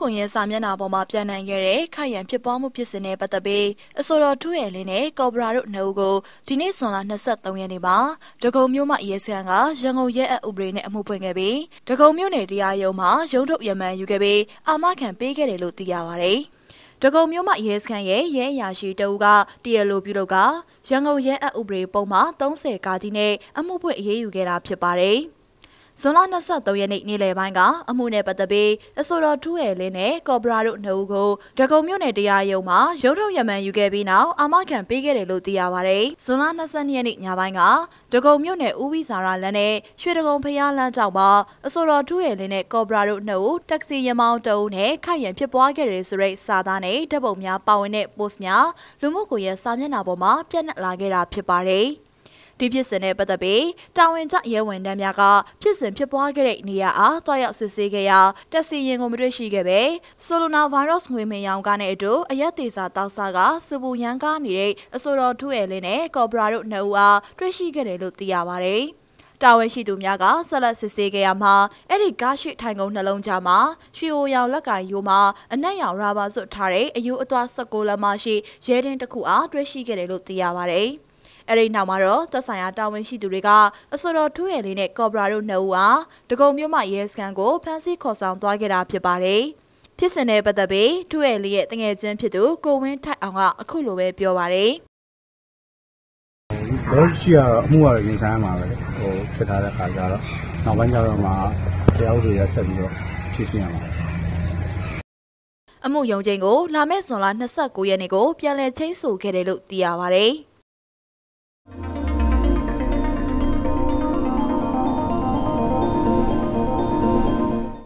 ကွန်ရက်စာမျက်နှာပေါ်မှာပြန်နိုင်ခဲ့တဲ့ခိုင်ရန်ဖြစ်ပွားမှုဖြစ်စဉ်နဲ့ပတ်သက်ပြီးအစောတော်ထူးရဲ့လင်းနဲ့ကော်ဘရာတို့နှစ်ဦးကိုဒီနေ့ဇွန်လ23ရက်နေ့မှာဒဂုံမြို့မှရဲစခန်းကရန်ကုန်ရဲအဥပဒေနဲ့အမှုဖွင့်ခဲ့ပြီးဒဂုံမြို့နယ်တရားရုံးမှာရုံးထုတ်ရမန်ယူခဲ့ပြီးအာမခံပေးခဲ့တယ်လို့သိရပါတယ်။ဒဂုံမြို့မှရဲစခန်းရဲ့ရဲအရာရှိတဦးကတရားလိုပြုလုပ်ကရန်ကုန်ရဲအဥပဒေပုံမှ30ကာကြီးနဲ့အမှုဖွင့်အရေးယူခဲ့တာဖြစ်ပါတယ်။ ဇွန်လ23ရက်နေ့နေ့လယ်ပိုင်းကအမှုနဲ့ပတ်သက်ပြီးအဆိုတော်ထူးရဲ့လင်းနဲ့ကော်ဘရာတို့နှစ်ဦးကိုဒဂုံမြို့နယ်တရားရုံးမှာရုံးထုတ်ရမန်ယူခဲ့ပြီးနောက်အာမခံပေးခဲ့တယ်လို့သိရပါတယ်။ဇွန်လ22ရက်နေ့ညပိုင်းကဒဂုံမြို့နယ်ဦးဝိဇာရလမ်းနဲ့ရွှေဒဂုံဖျားလမ်းကြောင်းမှာအဆိုတော်ထူးရဲ့လင်းနဲ့ကော်ဘရာတို့နှစ်ဦးတက္ကစီရမောင်းတအုပ်နဲ့ခိုက်ရန်ဖြစ်ပွားခဲ့တဲ့ဆိုတဲ့စာသားနဲ့ဓာတ်ပုံများပါဝင်တဲ့ post များလူမှုကွန်ရက်စာမျက်နှာပေါ်မှာပြန့်နှံ့လာခဲ့တာဖြစ်ပါတယ်။ ဒီဖြစ်စဉ်နဲ့ပတ်သက်ပြီးတာဝန်ကျရဲဝန်တန်းများကဖြစ်စဉ်ဖြစ်ပွားခဲ့တဲ့နေရာအားတွားရောက်စစ်ဆေးခဲ့ရာတက်စီရင်ကိုမတွေ့ရှိခဲ့ပဲဆိုလိုနာဗိုင်းရပ်စ်ငွေမင်ရောင်ကားနဲ့အတူအရက်သေးစာတောက်စားကစပူရန်ကားနေတဲ့အဆိုတော်ထူးရဲ့လင်းနဲ့ကော်ဘရာတို့နှစ်ဦးအားတွေ့ရှိခဲ့တယ်လို့သိရပါဗျ။တာဝန်ရှိသူများကဆက်လက်စစ်ဆေးခဲ့ရမှာအဲ့ဒီကားရှိထိုင်ကုန်နှလုံးကြားမှာရွှေအိုရောင်လက်ကင်ယိုမှာအနက်ရောင်ရာဘာစွတ်ထားတဲ့အယူအသွ16လက်မရှိရဲတင်းတစ်ခုအားတွေ့ရှိခဲ့တယ်လို့သိရပါတယ်။ အဲ့ဒီနောက်မှာတော့သက်ဆိုင်ရာတာဝန်ရှိသူတွေကအစောတော်ထူးရည်လေးနဲ့ကော်ဘရာတို့နှစ်ဦးဟာဒဂုံမြို့မှရဲစခန်းကိုဖမ်းဆီးခေါ်ဆောင်သွားခဲ့တာဖြစ်ပါတယ်။ဖြစ်စဉ်နဲ့ပတ်သက်ပြီးထူးရည်လေးရဲ့တငယ်ချင်းဖြစ်သူကိုဝင်းထိုက်အောင်ကအခုလိုပဲပြောပါတယ်။ဘယ်ရှိရတော့အမှုကတော့ရင်ဆိုင်ရမှာပဲဟိုဖြစ်ထားတဲ့ခါကျတော့နောက်ပိုင်းကျတော့မှတရားဥပဒေရဆက်ပြီးတော့ဖြည့်ရှင်းရမှာအမှုယုံချင်းကိုလာမယ့်ဇွန်လ29ရက်နေ့ကိုပြန်လည်ချိတ်ဆိုခဲ့တယ်လို့သိရပါဗျ။